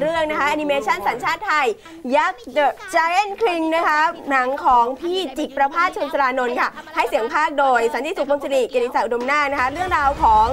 เรื่องนะคะแอนิเมชันสัญชาติไทย ยักษ์ The Giant King นะคะหนังของพี่จิกประภาสชนสรานนท์ค่ะ ให้เสียงภาคโดย สันติสุขพงศิริเกียรติศักดิ์อุดมนานะคะ เรื่องราวของ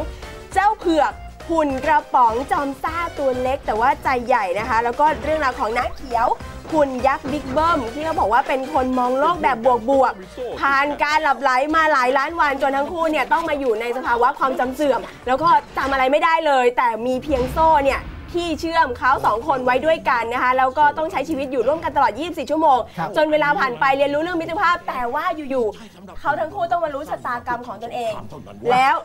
เจ้าเผือกหุ่นกระป๋องจอมซ่าตัวเล็ก แต่ว่าใจใหญ่นะคะ แล้วก็เรื่องราวของน้าเขียวหุ่นยักษ์บิ๊กเบิ้มที่เขาบอกว่าเป็นคนมองโลกแบบบวกๆผ่านการหลับไหลมาหลายล้านวันจนทั้งคู่เนี่ยต้องมาอยู่ในสภาวะความจำเสื่อม แล้วก็จำอะไรไม่ได้เลย แต่มีเพียงโซ่เนี่ย ที่เชื่อมเขาสองคนไว้ด้วยกันนะคะแล้วก็ต้องใช้ชีวิตอยู่ร่วมกันตลอด 24 ชั่วโมงครับจนเวลาผ่านไปเรียนรู้เรื่องมิตรภาพ แต่ว่าอยู่ๆเขาทั้งคู่ต้องมารู้ชะตากรรมของตนเอง แล้ว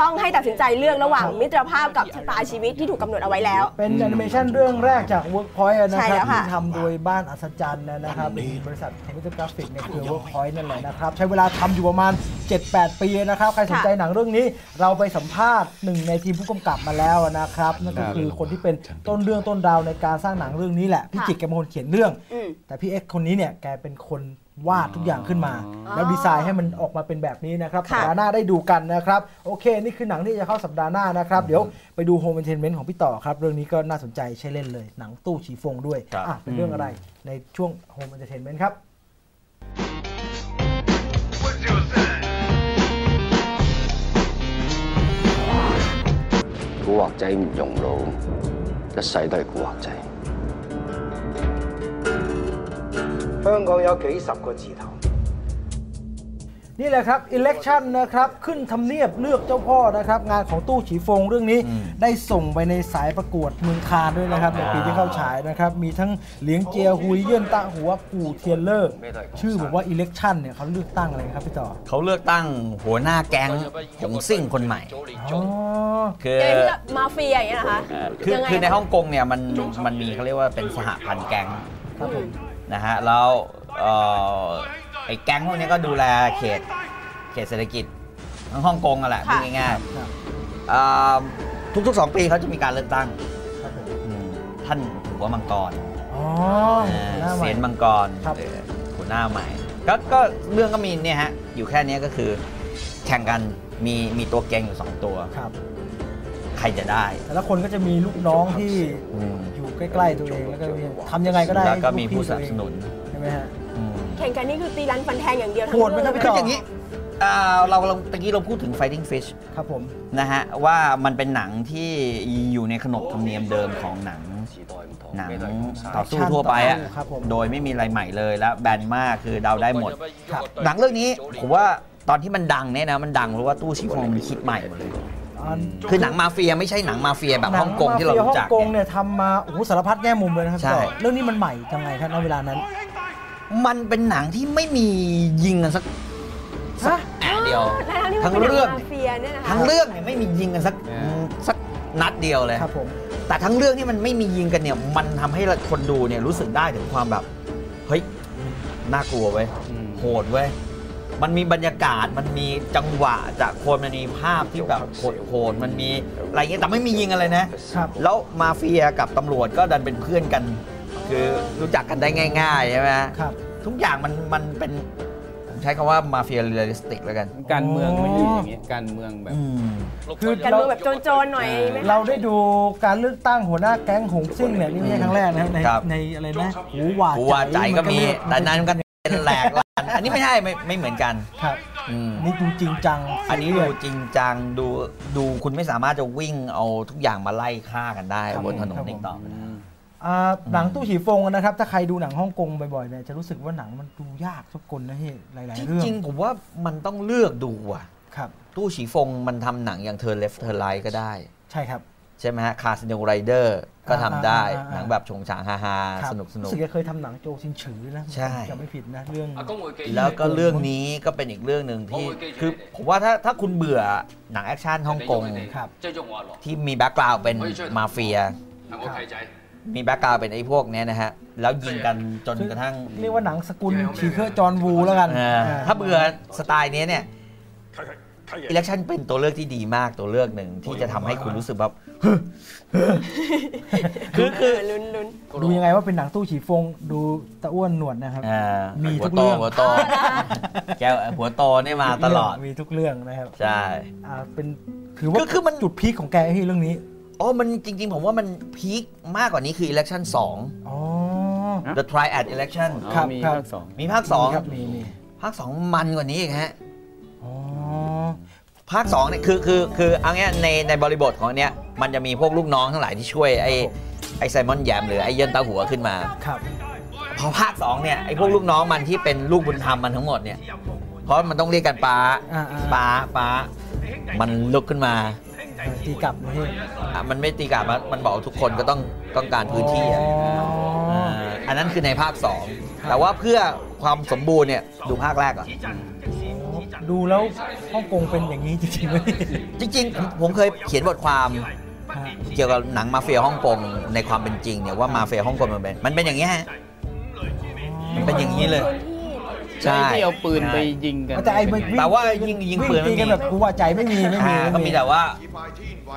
ต้องให้ตัดสินใจเลือกระหว่างมิตรภาพกับชะตาชีวิตที่ถูกกำหนดเอาไว้แล้ว เป็นแอนิเมชันเรื่องแรกจาก Workpoint นะใช่ครัแล้บวค่ะ ที่ทำโดยบ้านอัศจรรย์นะครับบริษัทคอมพิวเตอร์กราฟิกในเครือ Workpoint นั่นแหละนะครับ ใช้เวลาทำอยู่ประมาณ 7-8 ปีนะครับ ใครสนใจหนังเรื่องนี้เราไปสัมภาษณ์หนึ่งในทีมผู้กำกับมาแล้วนะครับ นั่นก็คือคนที่เป็นต้นเรื่องต้นดาวในการสร้างหนังเรื่องนี้แหละ พี่จิกแกเป็นคนเขียนเรื่อง อืม แต่พี่เอ็กซ์คนนี้เนี่ยแกเป็นคนวาดทุกอย่างขึ้นมา แล้วดีไซน์ให้มันออกมาเป็นแบบนี้นะครับ ค่ะ สัปดาห์หน้าได้ดูกันนะครับ โอเค นี่คือหนังที่จะเข้าสัปดาห์หน้านะครับ เดี๋ยวไปดูโฮมเอนเทนเมนต์ของพี่ต่อครับ เรื่องนี้ก็น่าสนใจใช้เล่นเลย หนังตู้ฉีฟงด้วย ครับ อ่ะเป็นเรื่องอะไรในช่วงโฮมเอนเทนเมนต์ครับ 古惑仔唔用脑， 一世都係古惑仔。香港有幾十個字頭。 นี่แหละครับ election นะครับขึ้นทำเนียบเลือกเจ้าพ่อนะครับ งานของตู้ฉีฟงเรื่องนี้อืมได้ส่งไปในสายประกวดเมืองคานด้วยนะครับในปีที่เข้าฉายนะครับ มีทั้งเหลียงเจียฮุยเยื่นตะหัวกู่เทียนเลอร์ชื่อบอกว่า election เนี่ยเขาเลือกตั้งอะไรครับพี่ต่อเขาเลือกตั้งหัวหน้าแก๊งหงซิ่งคนใหม่อ๋อคือยังไงที่แบบมาเฟียอย่างเงี้ยนะคะคือยังไงคือในฮ่องกงเนี่ยมันมันมีเขาเรียกว่าเป็นสหพันธ์แก๊งครับผมนะฮะแล้วเอ่อ ไอ้แก๊งพวกนี้ก็ดูแลเขตเขตเศรษฐกิจทั้งฮ่องกงอะแหละพูดง่ายครับๆเอ่อทุกๆ2ปีเขาจะมีการเลือกตั้งครับผมอืมท่านหัวมังกรอ๋อเอ่อหน้าใหม่เสียนมังกรครับเออหัวหน้าใหม่ก็ก็เรื่องก็มีเนี่ยฮะอยู่แค่เนี้ยก็คือแข่งกันมีมีตัวเก่งอยู่สองตัวครับ ใครจะได้ แต่ละคนก็จะมีลูกน้องที่อืมอยู่ใกล้ ๆ ตัวเอง แล้วก็ทำยังไงก็ได้ แล้วก็ให้มีลูผู้พี่สนับสนุนใช่ไหมฮะอืม แข่งกันนี่คือตีรันฟันแทงอย่างเดียวทั้งโหดไหมครับพี่เรื่ต่คืออย่างนี้อ่าเราเราตะกี้เราพูดถึง Fighting Fish ครับผม นะฮะ ว่ามันเป็นหนังที่อยู่ในขนบธรรมเนียมเดิมของหนัง หนังต่อสู้ทั่วไปอะครับผม โดยไม่มีอะไรใหม่เลยและแบนมากคือเดาได้หมด ครับ หนังเรื่องนี้ผมว่าตอนที่มันดังเนี่ยนะมันดังเพราะว่าตู้ชิฟองมันคิดใหม่หมดเลย อันคือหนังมาเฟียไม่ใช่หนังมาเฟียแบบฮ่องกงที่เรารู้จักฮ่องกงเนี่ย เนี่ยทำมาโอ้โหสารพัดแง่มุมเลยนะครับใช่พี่ต่อเรื่องนี้มันใหม่ยังไงครับณเวลานั้น มันเป็นหนังที่ไม่มียิงกันสักสักแอะเดียว ทั้งที่ทั้มันงเป็นหนัเรื่องมาเฟียเนี่ยนะคะทั้งเรื่องเนี่ยไม่มียิงกันสักสักนัดเดียวเลยครับผมแต่ทั้งเรื่องที่มันไม่มียิงกันเนี่ย มันทำให้คนดูเนี่ยรู้สึกได้ถึงความแบบ เฮ้ย น่ากลัวเว้ยโหดเว้ยมันมีบรรยากาศมันมีจังหวะจากคนมันมีภาพที่แบบโหดๆมันมีอะไรเงี้ยแต่ไม่มียิงอะไรนะครับแล้วมาเฟียกับตำรวจก็ดันเป็นเพื่อนกัน คือรู้จักกันได้ง่ายๆใช่ไหมครับ ทุกอย่างมันมันเป็นผมใช้คำว่ามาเฟียเรียลลิสติกแล้วกัน การเมืองไม่ใช่อย่างนี้การเมืองแบบอืมคือการเราเมืองแบบโจรๆหน่อยไหมคะเราได้ดูการเลือกตั้งหัวหน้าแก๊งหงซิ่งเนี่ยนี่ไม่ใช่ครั้งแรกนะครับในครับในอะไรนะหูหวาดกูว่าใจก็มีนแต่นั้นก็เป็นแหลกลานอันนี้ไม่ใช่ไม่ไม่เหมือนกันครับอืมนี่ดูจริงจัง อันนี้ดูจริงจังดูดูคุณไม่สามารถจะวิ่งเอาทุกอย่างมาไล่ฆ่ากันได้บนถนนอีกต่อไปแล้วอ่า หนังตู้ฉีฟงนะครับ ถ้าใครดูหนังฮ่องกงบ่อยๆเนี่ยจะรู้สึกว่าหนังมันดูยากทุกคนนะเฮ้ยหลายจๆเรื่องริงๆผมว่ามันต้องเลือกดูอะครับตู้ฉีฟงมันทำหนังอย่างเธอเลฟเธอไลก็ได้ ใช่ครับ ใช่ไหมฮะคาสโนไรเดอร์ก็ทำได้อ่าอ่าอ่าหนังแบบชงฉางฮาฮาครับสนุกสนุรู้กสึกจะเคยทำหนังโจซินฉือนะใช่จะไม่ผิดนะเรื่อง แล้วก็เรื่องนี้ก็เป็นอีกเรื่องหนึ่งที่คือผมว่าถ้าถ้าคุณเบื่อหนังแอคชั่นฮ่องกงครับที่มีแบ็กกราวด์เป็นมาเฟีย มีแบ็กกราวด์เป็นไอ้พวกเนี้ยนะฮะ แล้วยิงกันจนกระทั่งเรียกว่าหนังสกุลชีเคอร์จอห์นวูแล้วกันเออถ้าเบื่อสไตล์นี้เนี่ยอิเล็กชันเป็นตัวเลือกที่ดีมากตัวเลือกหนึ่งที่จะทำให้คุณรู้สึกแบบ คือคือเลุ้นลุ้นดูยังไงว่าเป็นหนังตู้ฉีฟงดูตะอ้วนหนวดนะครับ อ่ามีหัทุวกโตเรื่อง หัวโตแกวหัวโตนี่มาตลอด มีทุกเรื่องนะครับใช่ อ่าเป็นถือว่าคือคือมัน จุดพีคของแกที่เรื่องนี้ อ๋อ มันจริง ๆ ผมว่ามันพีคมากกว่านี้คือ election อ๋อ2 the triad election อ๋อครับ มีครับภาคสองมีภาคครับมีมี2ภาค 2 มันกว่านี้อีกฮะอ๋อภาค2เนี่ยคือคือคือเอางี้ในในบริบทของอันเนี้ยมันจะมีพวกลูกน้องทั้งหลายที่ช่วยไอ้ไอ้ไซมอนแยมหรือไอ้เยินตาหัวขึ้นมาครับพอภาค2เนี่ยไอ้พวกลูกน้องมันที่เป็นลูกบุญธรรมมันทั้งหมดเนี่ยเพราะมันต้องเรียกกันป้าอ่าอ่าป้าป้ามันลุกขึ้นมา ตีกลับนะพี่อะมันไม่ตีกลับมันมันบอกว่าทุกคนก็ต้องต้องการพื้นที่อะอ๋อาอันนั้นคือในภาค 2 แต่ว่าเพื่อความสมบูรณ์เนี่ยดูภาคแรกก่อน ดูแล้วฮ่องกงเป็นอย่างนี้จริงๆไหมจริงๆผมผมเคยเขียนบทความฮะเกี่ยวกับหนังมาเฟียฮ่องกงในความเป็นจริงเนี่ยว่ามาเฟียฮ่องกงมันเป็นมันเป็นอย่างนี้ยฮะมันเป็นอย่างนี้เลย ใช่ ที่เอาปืนไปยิงกันแต่ไอ้วิ่งแต่ว่ายิงยิงปืนวิ่ตีกันไม่มี แบบกูว่าใจไม่มีไม่มีอ่าไก็มีแต่ว่า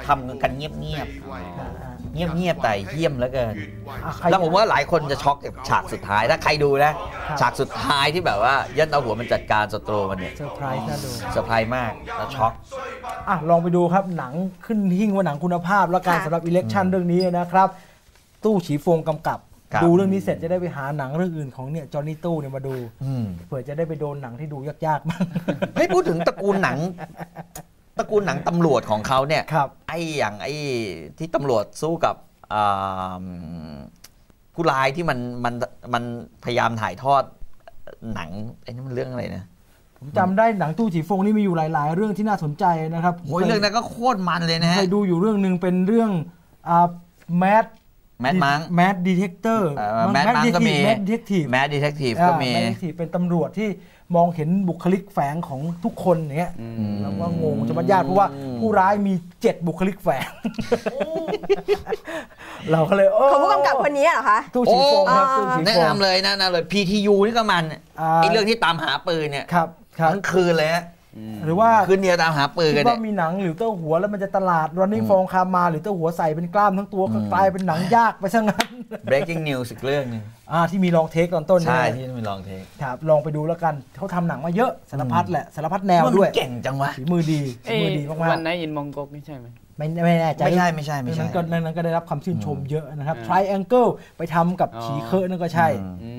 ทำกันเงียบเงียบอ่าอ่าเงียบเงียบๆแต่เยี่ยมแล้วเกิน อะใคร แล้วผมว่าหลายคนจะช็อกกับฉากสุดท้ายถ้าใครดูนะ ครับ ฉากสุดท้ายที่แบบว่าเยันเอาหัวมันจัดการศัตรูมันเนี่ยเซอร์ไพรส์น่าดูเซอร์ไพรส์มากแล้วช็อก อะลองไปดูครับหนังขึ้นหิ้งว่าหนังคุณภาพแล้วกันค่ะ สำหรับอิเล็กชันเรื่องนี้นะครับ ตู้ฉีฟงกำกับครับ ดูเรื่องนี้เสร็จจะได้ไปหาหนังเรื่องอื่นของเนี่ยจอห์นนี่ตู้เนี่ยมาดูอืมเผื่อจะได้ไปโดนหนังที่ดูยากๆบ้างเฮ้ยพูดถึงตระกูลหนังตระกูลหนังตำรวจของเขาเนี่ยครับไอ้อย่างไอ้ที่ตำรวจสู้กับอ่าผู้ร้ายที่มันมันมันพยายามถ่ายทอดหนังไอ้นี่มันเรื่องอะไรนะผมจำได้หนังตู้ฉีฟงนี่มีอยู่หลาย ๆ เรื่องที่น่าสนใจนะครับโอ้ยเรื่องนั้นก็โคตรมันเลยนะเคฮะยดูอยู่เรื่องหนึ่งเป็นเรื่องอ่า แมด Mad Monk แมดดีเทคเตอร์แมดมังก็มีแมดดีเทคทีฟแมดดีเทคทีฟก็มีแมดดีเทคทีฟเป็นตำรวจที่มองเห็นบุคลิกแฝงของทุกคนอย่างเงี้ยแล้วว่างงจะมัดยากเพราะว่าผู้ร้ายมีเจ็ดบุคลิกแฝง เราก็เลยโอ้ของผู้กำกับคนนี้เหรอคะตู้ชีฟงครับโอ้ตู้ชีแนะฟงนำเลยแนะนำเลย PTU นี่ก็มันอ่าไอ้เรื่องที่ตามหาปืนเนี่ยครับครับทั้งคืนเลยฮะ หรือว่าคืนเดียวตามหาปืนคิกัดนว่าเนี่ยมีหนังหรือเต้าหัวแล้วมันจะตลาด running f o r คามา หรือเต้าหัวใส่เป็นกล้ามทั้งตัวก็กลายเป็นหนังยากไปซะงั้น breaking news อีกเรื่องหนึงอ่าที่มีลองเทคตอนต้นใช่เนี่ยที่มีลองเทคครับลองไปดูแล้วกันเขาทำหนังมาเยอะสารพัดแหละสารพัดแนวมันด้วยเก่งจังวะฝีมือดีฝีเอ้ยมือดีมากวันไหนยินมองกกนี่ใช่ไหมๆไม่ไม่แน่ใจไม่ใช่ไม่ใช่ไม่ใช่นั้นก็นั้นก็ได้รับคำชื่นชมเยอะนะครับอืม Triangle ไปทำกับอ๋อฉีเคอะนั่นก็ใช่อืมอืม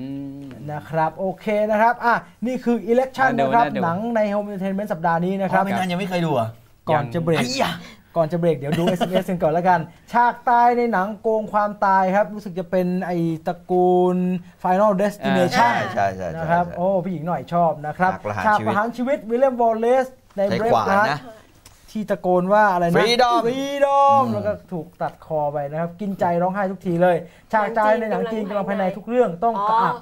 นะครับโอเคนะครับอะนี่คือ Election น่าดูนะครับน่าดู หนังใน Home Entertainment สัปดาห์นี้นะคครัรับบไม่นานยังไม่เคยดูอะก่อนจะเบรกไอ้ยะ ก่อนจะเบรกเดี๋ยวดู SMS กันก่อนแล้วกัน ฉากตายในหนังโกงความตายครับ รู้สึกจะเป็นไอตระกูล Final Destination ใช่ใช่ใช่นะครับ ใช่ โอ้ผู้หญิงหน่อยชอบนะครับ ฉากประหารชีวิตฉากประหารชีวิตวิลเลียมวอลเลซในใช้เบรขวานนะนะ ที่ตะโกนว่าอะไรนะ Freedom ฟรีดอมอืมแล้วก็ถูกตัดคอไปนะครับ กินใจร้องไห้ทุกทีเลยฉากตายในหนังจีนกำลังภายในทุกเรื่องต้องอ๋อกระอัก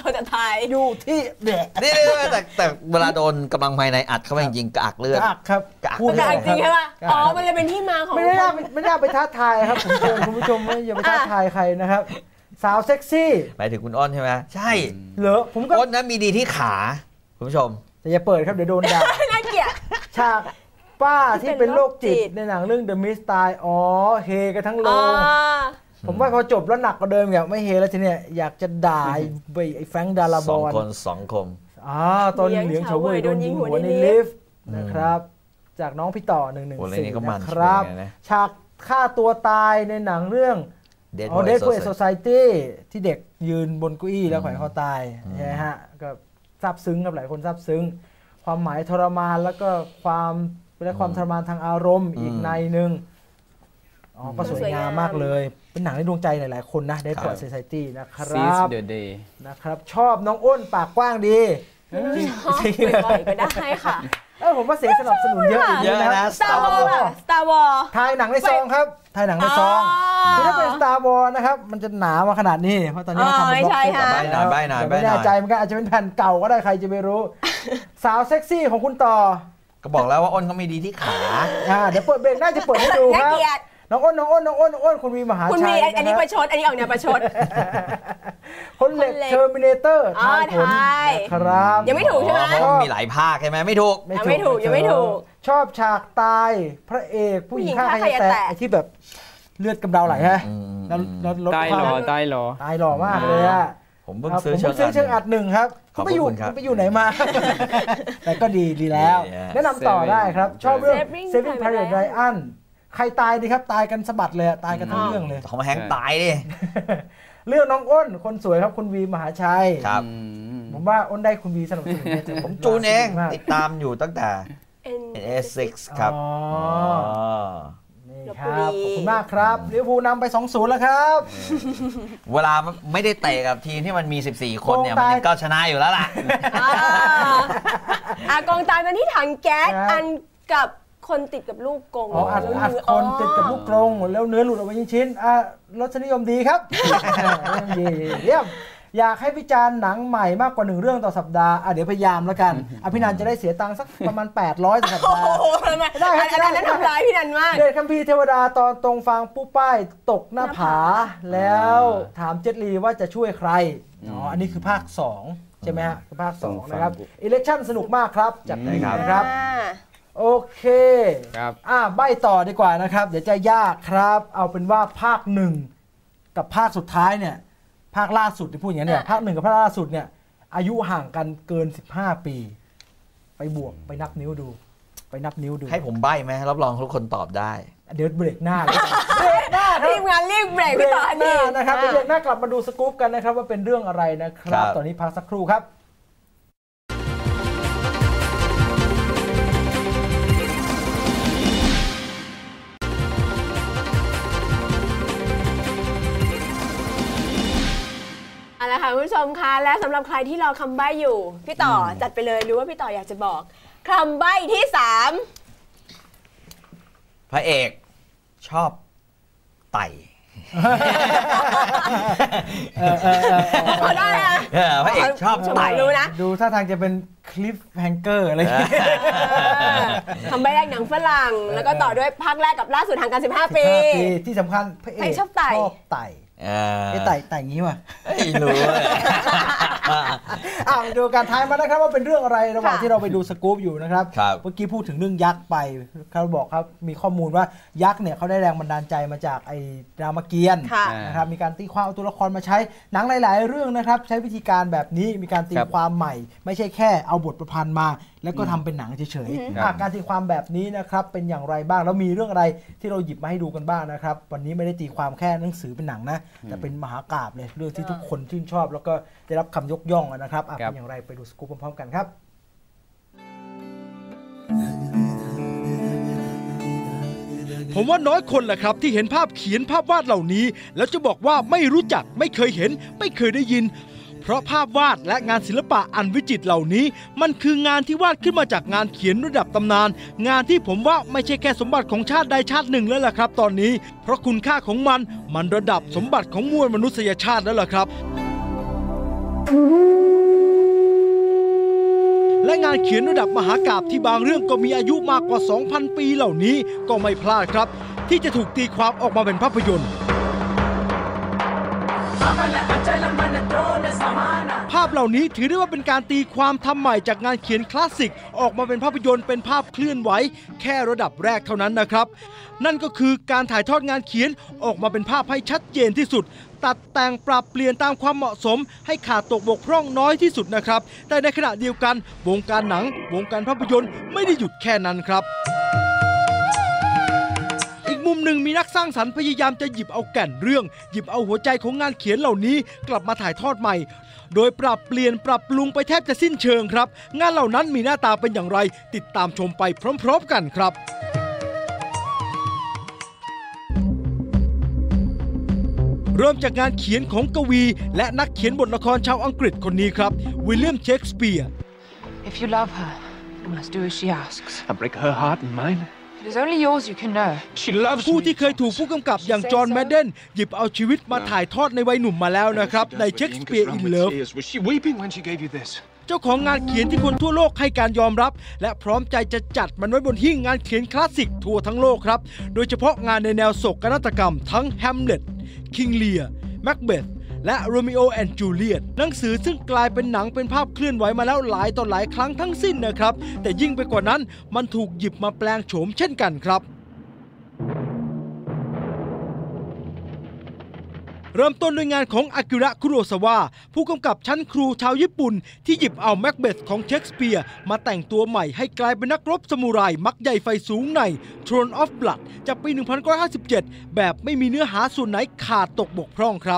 เขาจะทายอยู่ที่เด็กนี่แต่แต่เวลาโดนกำลังภายในอัดเข้าไปจริงๆกระอักเลืกอดระอักครับกระอักพูดกระอักจริงใช่ป่ะกระอ๋ออักมันเลยเป็นที่มาของไม่ได้ไม่ได้ไปท้าทายครับผมเตือนคุณผู้ชมว่าอย่าไปท้าทายใครนะครับสาวเซ็กซี่หมายถึงคุณอ้นใช่ไหมใช่เหรอผมก็อ้นนั้นมีดีที่ขาคุณผู้ชมแต่อย่าเปิดครับเดี๋ยวโดนด่าน่าเกลียดฉาก ป้าที่เป็นโรคจิตเป็นโรคจิตในหนังเรื่อง The Mist ตายอ๋อเฮกันทั้งโรอ๋องผมว่าพอจบแล้วหนักกว่าเดิมอย่างไม่เฮแล้วทีเนี้ยอยากจะด่าไอ้ไอ้ไอ้แฟรงค์ดาราสบองอลคนสองคมอ่าตอนเลี้ยงเหลียงเฉาเว่ยเฉาเว่ยโดนยิงหัวโดนยิงหัวในในลิลิฟฟต์ต์นะครับ จากน้องพี่ต่อหนึ่งหนึ่งโอ้เรื่องนี้ก็มันนะครับเหมือนกันนะฉากฆ่าตัวตายในหนังเรื่อง Dead อ๋อ Poets เดทโพเอ Society โซซตี้ที่เด็กยืนบนเก้าอี้แล้วอืมแขวนคอตายอืมใช่ไหมฮะก็ซาบซึ้งครับหลายคนซาบซึ้ง ความหมายทรมานแล้วก็ความ และความทรมานทางอารมณ์อีกในหนึ่งอ๋อก็สวยงามมากเลย เป็นหนังในดวงใจหลายๆคนนะเดทโพเอโซซตี้นะคซีรัสบเดอะเดย์นะครับ ชอบน้องอ้นปากกว้างดีจริงจริงบ่อยๆก็ได้ค่ะเออผมว่าเสียงสนับสนุนเยอะอยู่เยอะนะนะ Star Wars อะ Star Wars ถ่ายหนังในซองครับถ่ายหนังในซองคือถ้าเป็น Star Wars นะครับ มันจะหนามาขนาดนี้ เพราะตอนนี้เขาทำเป็นบล็อกอ๋อเซตใช่ใบ้หน่อยใบ้หน่อยแต่ไม่ใบ้หน่แน่อยใจเหมันก็อาจจะเป็นแผ่นเก่าก็ได้ใครจะไปรู้ สาวเซ็กซี่ของคุณต่อ ก็บอกแล้วว่าอ้นเขามีดีที่ขาอ่าเดี๋ยวเปิดเบรกน่าจะเปิดให้ดูคน่ารับเกลียดน้องอ้นน้องอ้นน้องอ้นน้องอ้นคุณวีมหาคุณชัมียอันอันนี้นะปครับระชดอันนี้ออกแนวประชดคนเหล็กคนเหล็กเทอร์มินเตอร์อ๋อทายผลทายนะครับยังไม่ถูกใช่ไหมเพราะมันมีหลายภาคใช่ไหมไม่ถูกยังไม่ถูกยังไม่ถูก ชอบฉากตายพระเอกผู้หญิงผู้ฆ่าหญิงใครฆ่าใครแตะแตะไอ้ที่แบบเลือดกำเดาไหลฮะอืมแล้วแล้วลดใต้ควาหมรอใต้หรอตายหล่อมากเลยอะผมเพิ่งครับซื้อผมเชิเพิ่งงซื้อเชิงอัดหนึ่งครับขอบ ไปอยู่คุณครับไปอยู่ไหนมา แต่ก็ดีดีแล้วดีฮะแนะนำต่อได้ครับ ชอบเรื่อง Saving Saving Private Private Ryan ใครตายดีครับ ตายกันสะบัดเลยอะตายกันทั้งเรื่องเลยทอมแฮงค์ตายดิเรื่องน้องอ้น คนสวยครับคุณวีมหาชัยครับอืมผมว่าอ้นได้คุณวีสนับสนุนเนี่ยแต่ผมจูนเองมากติดตามอยู่ตั้งแต่ N NS6 ครับอ๋ออ๋อ นี่ครับขอบคุณมากครับลิเวอร์พูลนำไป 2-0 แล้วครับ เวลาไม่ได้เตะกับทีมที่มันมี 14 คนเนี่ยโกงมันตายยังก็ชนะอยู่แล้วล่ะอ่าอากองตายกันที่ถังแก๊สครับอันกับคนติดกับลูกกงอ๋ออัดแล้วอัดมืคนติดกับลูกกรงแล้วเนื้อหลุดออกมาชิ้นๆอะรสนิยมดีครับดีเยี่ยม อยากให้พิจารณ์หนังใหม่มากกว่าหนึ่งเรื่องต่อสัปดาห์อะเดี๋ยวพยายามแล้วกันอภินันท์จะได้เสียตังค์สักประมาณ 800ต่อสัปโอ้ดาห์โหทำไมได้ครับอันนั้นได้ทำร้ายพี่นันมากเดชคัมภีร์เทวดาตอนตรงฟังผู้ป้ายตกหน้าผา แล้วถามเจตลีว่าจะช่วยใครอ๋ออันนี้คือภาค 2 ใช่ไหมฮะคือภาค 2 นะครับอิเล็กชั่นสนุกมากครับจัดไปครับนะครับอ่าโอเคครับอ่าใบต่อดีกว่านะครับ เดี๋ยวจะยากครับ เอาเป็นว่าภาคหนึ่งกับภาคสุดท้ายเนี่ย ภาคล่าสุดที่พูดอย่างนี้เนี่ยอะภาคหนึ่งกับภาคล่าสุดเนี่ย อายุห่างกันเกิน 15 ปี ไปบวกไปนับนิ้วดู ไปนับนิ้วดู ให้ผมใบ้ไหมรับรองทุกคนตอบได้ เดี๋ยวเบรกหน้าเลยเบรกหน้าครัทีบมงานรีบเบรกพี่ต่อเบรกหน้านะครับอ่าเบรกหน้ากลับมาดูสกู๊ปกันนะครับว่าเป็นเรื่องอะไรนะคครัรับบตอนนี้พักสักครู่ครับ เอาละค่ะคุณผู้ชมคะและสำหรับใครที่รอคำใบ้อยู่ พี่ต่ออจัดไปเลยหรือว่าพี่ต่ออยากจะบอกคำใบ้ที่สามพระเอกชอบไต่เออเออเออเออพอได้อะเออพระเอกชอบไต่ รู้นะดูท่าทางจะเป็นคลิปแฮงเกอร์อะไรอย่างเงี้ยคำใบ้แรกหนังฝรั่ง แล้วก็ต่อด้วยภาคแรกกับล่าสุดห่างกัน15ปี15 ปี ที่สำคัญพระเอกพระเอกชอบไต่ชอบ ไต่เออไอ้ไต่ไต่อย่างงี้ว่ะไม่รู้เลยอ่ามาดูการทายมานะครับว่าเป็นเรื่องอะไรระหว่างค่ะที่เราไปดูสกู๊ปอยู่นะครับครับ เมื่อกี้พูดถึงเรื่องยักษ์ไปเขาบอกครับมีข้อมูลว่ายักษ์เนี่ยเขาได้แรงบันดาลใจมาจากไอ้รามเกียรติ์ค่ะนะครับมีการตีความเอาตัวละครมาใช้หนังหลาย ๆ เรื่องนะครับ ใช้วิธีการแบบนี้มีการตีครับความใหม่ ไม่ใช่แค่เอาบทประพันธ์มาแล้วก็ทำเป็นหนังเฉยครับๆอะการตีความแบบนี้นะครับเป็นอย่างไรบ้างแล้วมีเรื่องอะไรที่เราหยิบมาให้ดูกันบ้างนะครับ วันนี้ไม่ได้ตีความแค่หนังสือเป็นหนังนะแต่เป็นมหากาบเลยเรื่องที่ทุกคนชื่นชอบ แล้วก็ได้รับคำยกย่องนะครับอะครับเป็นอย่างไรไปดูสกู๊ปพร้อมๆกันครับผมว่าน้อยคนแหละครับที่เห็นภาพเขียนภาพวาดเหล่านี้ แล้วจะบอกว่าไม่รู้จักไม่เคยเห็น ไม่เคยได้ยิน เพราะภาพวาดและงานศิลปะอันวิจิตรเหล่านี้ มันคืองานที่วาดขึ้นมาจากงานเขียนระดับตำนาน งานที่ผมว่าไม่ใช่แค่สมบัติของชาติใดชาติหนึ่งแล้วล่ะครับ ตอนนี้ เพราะคุณค่าของมันมันระดับสมบัติของมวลมนุษยชาติแล้วล่ะครับและงานเขียนระดับมหากาบที่บางเรื่องก็มีอายุมากกว่า 2,000 ปีเหล่านี้ก็ไม่พลาดครับ ที่จะถูกตีความออกมาเป็นภาพยนตร์ พเหล่านี้ถือได้ว่าเป็นการตีความทำใหม่จากงานเขียนคลาสสิก ออกมาเป็นภาพยนตร์เป็นภาพเคลื่อนไหว แค่ระดับแรกเท่านั้นนะครับ นั่นก็คือการถ่ายทอดงานเขียนออกมาเป็นภาพให้ชัดเจนที่สุด ตัดแต่งปรับเปลี่ยนตามความเหมาะสม ให้ขาดตกบกพร่องน้อยที่สุดนะครับแต่ในขณะเดียวกัน วงการหนัง วงการภาพยนตร์ไม่ได้หยุดแค่นั้นครับ หนึ่งมีนักสร้างสรรค์พยายามจะหยิบเอาแก่นเรื่อง หยิบเอาหัวใจของงานเขียนเหล่านี้กลับมาถ่ายทอดใหม่ โดยปรับเปลี่ยนปรับปรุงไปแทบจะสิ้นเชิงครับ งานเหล่านั้นมีหน้าตาเป็นอย่างไร ติดตามชมไปพร้อมๆกันครับเริ่มจากงานเขียนของกวี และนักเขียนบทละครชาวอังกฤษคนนี้ครับ วิลเลียมเชกสเปียร์ If you love her, you must do as she asks. And break her heart and mine. It is only yours you can know. She loves ผู้ me. ที่เคยถูกผู้กำกับอย่างจอห์นแมดเดนหยิบเอาชีวิตมาถ่ายทอดในวัยหนุ่มมาแล้วนะครับ ในเชคสเปียร์อินเลิฟ Was she weeping when she gave you this? เจ้าของงานเขียนที่คนทั่วโลกให้การยอมรับ และพร้อมใจจะจัดมันไว้บนหิ้งงานเขียนคลาสสิกทั่วทั้งโลกครับ โดยเฉพาะงานในแนวโศกนาฏกรรมทั้งแฮมเล็ตคิงเลียแม c เบธ และโรมิโอแอนด์จูเลียตหนังสือซึ่งกลายเป็นหนังเป็นภาพเคลื่อนไหวมาแล้วหลายต่อหลายครั้งทั้งสิ้นนะครับ แต่ยิ่งไปกว่านั้นมันถูกหยิบมาแปลงโฉมเช่นกันครับเริ่มต้นด้วยงานของอากิระคุโรซาวะผู้กำกับชั้นครูชาวญี่ปุ่น ที่หยิบเอาแม็กเบธของเชคสเปียร์มาแต่งตัวใหม่ให้กลายเป็นนักรบสมุไรมักใหญ่ไฟสูงใน Throne of Blood จากปี 1957 แบบไม่มีเนื้อหาส่วนไหนขาดตกบกพร่องครับ